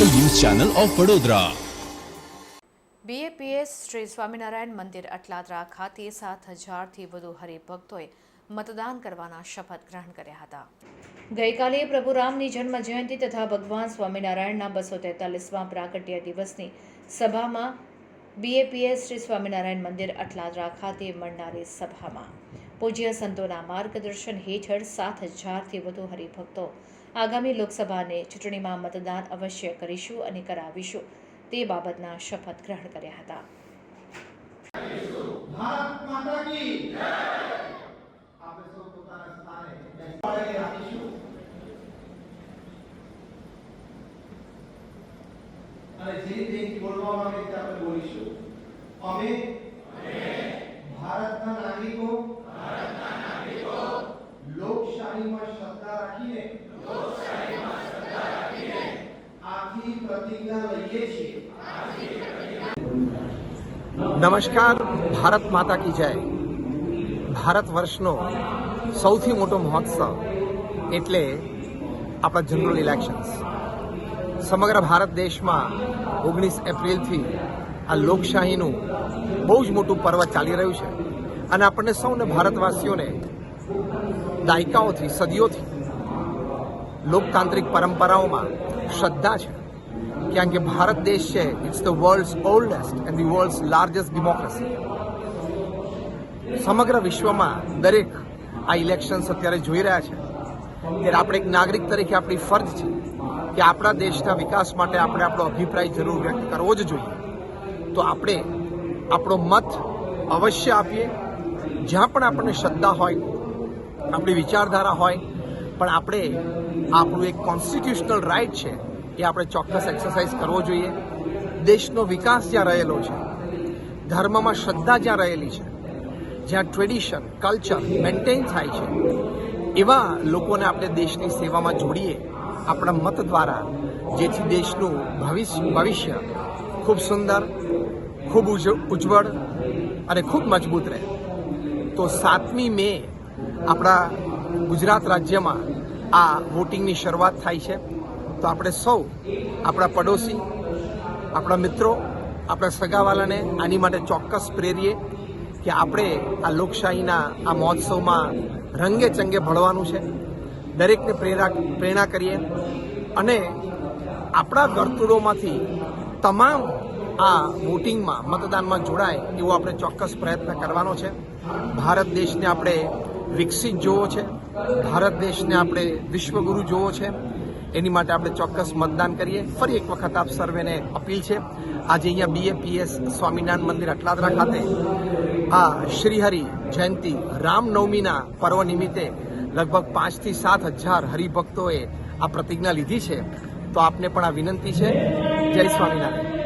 Channel of Vadodara. BAPS Shri Swaminarayan Mandir Atladara ખાતે સાત હજારથી વધુ હરિભક્તોએ મતદાન કરવાના શપથ ગ્રહણ કર્યા હતા. ગઈકાલે પ્રભુ રામની જન્મ જયંતિ તથા ભગવાન સ્વામિનારાયણના બસો તેતાલીસમાં પ્રાગટ્ય દિવસની સભામાં બીએપીએસ શ્રી સ્વામિનારાયણ મંદિર અટલાદરા ખાતે મળનારી સભામાં. પૂજ્ય સંતોના માર્ગદર્શન હેઠળ સાત હજારથી વધુ હરિભક્તો આગામી લોકસભાને ચૂંટણીમાં મતદાન અવશ્ય કરીશું અને કરાવીશું. તે બાબતના શપથ ગ્રહણ કર્યા હતા. અને જે રીતે બોલવા માંગે તે આપણે બોલીશું. અમે ભારતના નાગરિકો ભારતના નાગરિકો લોકશાહીમાં શ્રદ્ધા રાખીને લોકશાહીમાં શ્રદ્ધા રાખીને આથી પ્રતિજ્ઞા લઈએ છીએ નમસ્કાર, ભારત માતા કી જય. ભારત વર્ષનો સૌથી મોટો મહોત્સવ એટલે આપણા જનરલ ઇલેક્શન્સ સમગ્ર ભારત દેશમાં ઓગણીસ એપ્રિલથી આ લોકશાહીનું બહુ જ મોટું પર્વ ચાલી રહ્યું છે. અને આપણને સૌને ભારતવાસીઓને દાયકાઓથી, સદીઓથી લોકતાંત્રિક પરંપરાઓમાં શ્રદ્ધા છે. કારણ કે ભારત દેશ છે it's the world's oldest and the world's largest democracy સમગ્ર વિશ્વમાં દરેક આ ઇલેક્શન્સ અત્યારે જોઈ રહ્યા છે ત્યારે આપણે એક નાગરિક તરીકે આપણી ફરજ છે કે આપણા દેશના વિકાસ માટે આપણે આપણો અભિપ્રાય જરૂર વ્યક્ત કરવો જ જોઈએ. તો આપણે આપણો મત અવશ્ય આપીએ. જ્યાં પણ આપણને શ્રદ્ધા હોય આપણી વિચારધારા હોય, પણ આપણે આપણું એક કોન્સ્ટિટ્યુશનલ રાઇટ છે એ આપણે ચોક્કસ એક્સરસાઇઝ કરવો જોઈએ. દેશનો વિકાસ જ્યાં રહેલો છે, ધર્મમાં શ્રદ્ધા જ્યાં રહેલી છે, જ્યાં ટ્રેડિશન કલ્ચર મેન્ટેન થાય છે, એવા લોકોને આપણે દેશની સેવામાં જોડીએ, આપણા મત દ્વારા, જેથી દેશનું ભવિષ્ય ભવિષ્ય ખૂબ સુંદર, ખૂબ ઉજ- ઉજ્જવળ અને ખૂબ મજબૂત રહે. તો સાતમી મે આપણા ગુજરાત રાજ્યમાં આ વોટિંગની શરૂઆત થાય છે. તો આપણે સૌ, આપણા પડોશી, આપણા મિત્રો, આપણા સગાવાલાને આની માટે ચોક્કસ પ્રેરીએ કે આપણે આ લોકશાહીના, આ મહોત્સવમાં રંગે ચંગે ભળવાનું છે. દરેકને પ્રેરા, પ્રેરણા કરીએ. અને આપણા વર્તુળોમાંથી તમામ આ વોટિંગમાં, મતદાનમાં જોડાય એવો આપણે ચોક્કસ પ્રયત્ન કરવાનો છે. ભારત દેશને આપણે વિકસિત જોવો છે. ભારત દેશને આપણે વિશ્વગુરુ જોવો છે. એની માટે આપણે ચોક્કસ મતદાન કરીએ. ફરી એક વખત આપ સર્વેને અપીલ છે. આજે અહીંયા બીએપીએસ સ્વામિનારાયણ મંદિર અટલાદરા ખાતે આ શ્રીહરિ જયંતિ રામનવમીના પર્વ નિમિત્તે લગભગ પાંચથી સાત હજાર હરિભક્તોએ આ પ્રતિજ્ઞા લીધી છે. તો આપને પણ આ વિનંતી છે. જય સ્વામિનારાયણ.